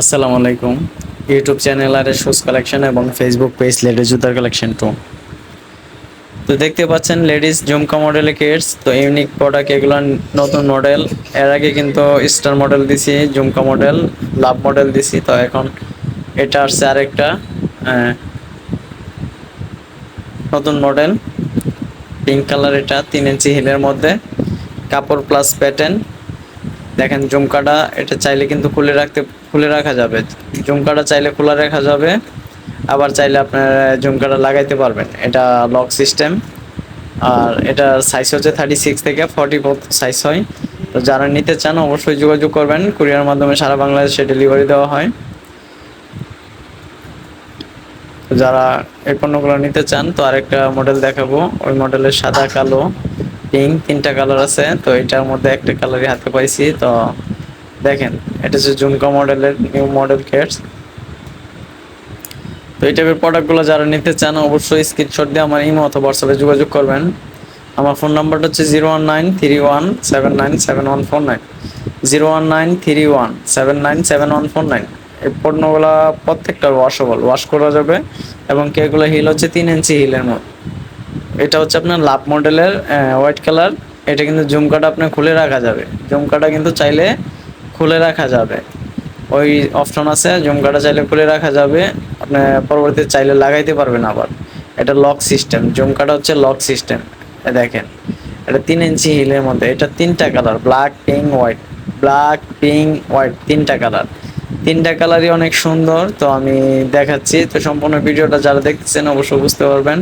আসসালামু আলাইকুম। YouTube channel আর শুজ কালেকশন এবং ফেসবুক পেজ লেডিস জুতার কালেকশন টু তো দেখতে পাচ্ছেন লেডিস ঝুমকা মডেলের কিডস তো ইউনিক প্রোডাক্ট এগুলো নতুন মডেল এর আগে কিন্তু স্টার মডেল দিছি ঝুমকা মডেল লাভ মডেল দিছি, তো এখন এটা আসছে আরেকটা নতুন মডেল পিঙ্ক কালার এটা, তিন ইঞ্চি হিলের মধ্যে। কাপড় প্লাস প্যাটার্ন দেখেন জুমকাটা এটা চাইলে কিন্তু খুলে রাখতে, খুলে রাখা যাবে। জুমকাটা চাইলে খোলা রাখা যাবে, আবার চাইলে আপনার জুমকাটা লাগাইতে পারবেন। এটা লক সিস্টেম, আর এটা সাইজ হচ্ছে থার্টি সিক্স থেকে ফর্টি ফোর সাইজ হয়। তো যারা নিতে চান, অবশ্যই যোগাযোগ করবেন। কুরিয়ার মাধ্যমে সারা বাংলাদেশে ডেলিভারি দেওয়া হয়। যারা এই পণ্যগুলো নিতে চান, তো আরেকটা মডেল দেখাবো। ওই মডেলের সাদা, কালো। পিঙ্ক তিনটা কালার আছে, তো এটার মধ্যে একটা কালারই হাতে পাইছি, তো দেখেন, এটা হচ্ছে জুমকা মডেলের নিউ মডেল কেটস তো এই টাইপের প্রোডাক্টগুলো যারা নিতে চান, অবশ্যই স্ক্রিনশট দিয়ে আমার ইমো অথবা হোয়াটসঅ্যাপে যোগাযোগ করবেন। আমার ফোন নাম্বারটা হচ্ছে zero one nine three one seven nine seven one four nine zero one nine three one seven nine seven one four nine এই পণ্যগুলো প্রত্যেকটা ওয়াশেবল ওয়াশ করা যাবে, এবং কেগুলো হিল হচ্ছে তিন ইঞ্চি হিলের মতো এটা হচ্ছে আপনার লাভ মডেলের হোয়াইট কালার এটা কিন্তু ঝুমকাটা আপনার খুলে রাখা যাবে। ঝুমকাটা কিন্তু চাইলে খুলে রাখা যাবে। ওই অপশন আছে, ঝুমকাটা চাইলে খুলে রাখা যাবে। আপনি পরবর্তীতে চাইলে লাগাইতে পারবেন আবার। এটা লক সিস্টেম ঝুমকাটা হচ্ছে লক সিস্টেম দেখেন, এটা তিন ইঞ্চি হিলের মধ্যে, এটা তিনটা colour black pink white black pink white তিনটা কালার তিনটা কালারই অনেক সুন্দর, তো আমি দেখাচ্ছি। তো সম্পূর্ণ ভিডিওটা যারা দেখতেছেন, অবশ্যই বুঝতে পারবেন।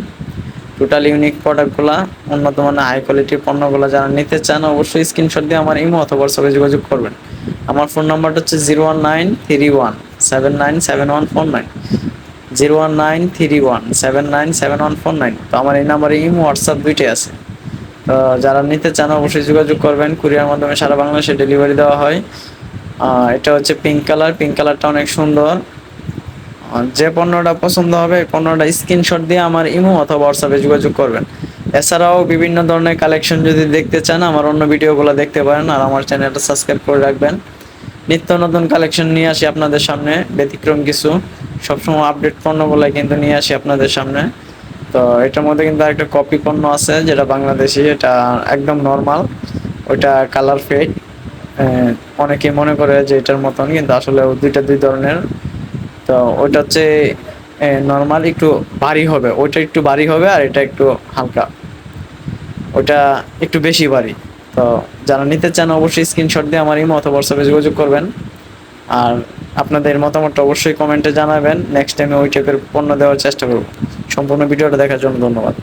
টোটাল ইউনিক প্রোডাক্টগুলো উন্নত মানের হাই কোয়ালিটির পণ্যগুলো যারা নিতে চান, অবশ্যই স্ক্রিনশট দিয়ে আমার ইমো অথবা হোয়াটসঅ্যাপে যোগাযোগ করবেন। আমার ফোন নাম্বারটা হচ্ছে zero one nine three one seven nine seven one four nine zero one nine three one seven nine seven one four nine তো আমার এই নাম্বারে ইমো হোয়াটসঅ্যাপ দুইটাই আছে। যারা নিতে চান, অবশ্যই যোগাযোগ করবেন। কুরিয়ার মাধ্যমে সারা বাংলাদেশে ডেলিভারি দেওয়া হয়। এটা হচ্ছে পিঙ্ক কালার পিঙ্ক কালারটা অনেক সুন্দর। যে পণ্যটা পছন্দ হবে পণ্যটা স্ক্রিনশট দিয়ে আমার ইমো অথবা হোয়াটসঅ্যাপে যোগাযোগ করবেন। এছাড়াও বিভিন্ন ধরনের কালেকশন যদি দেখতে চান, আমার অন্য ভিডিওগুলো দেখতে পারেন আর আমার চ্যানেলটা সাবস্ক্রাইব করে রাখবেন। নিত্য নতুন কালেকশন নিয়ে আসি আপনাদের সামনে, ব্যতিক্রম কিছু। সবসময় আপডেট পণ্যগুলো কিন্তু নিয়ে আসি আপনাদের সামনে। তো এটার মধ্যে কিন্তু একটা কপি পণ্য আছে, যেটা বাংলাদেশি, এটা একদম নর্মাল ওইটা কালার ফেড অনেকে মনে করে যে এটার মতন, কিন্তু আসলে দুইটা দুই ধরনের। তো ওইটা হচ্ছে নর্মাল একটু ভারী হবে। ওইটা একটু ভারী হবে আর এটা একটু হালকা। ওটা একটু বেশি ভারী। তো যারা নিতে চান অবশ্যই স্ক্রিনশট দিয়ে আমার ইমো অথবা হোয়াটসঅ্যাপে যোগাযোগ করবেন। আর আপনাদের মতামতটা অবশ্যই কমেন্টে জানাবেন। নেক্সট টাইমে ওই টাইপের পণ্য দেওয়ার চেষ্টা করব। সম্পূর্ণ ভিডিওটা দেখার জন্য ধন্যবাদ।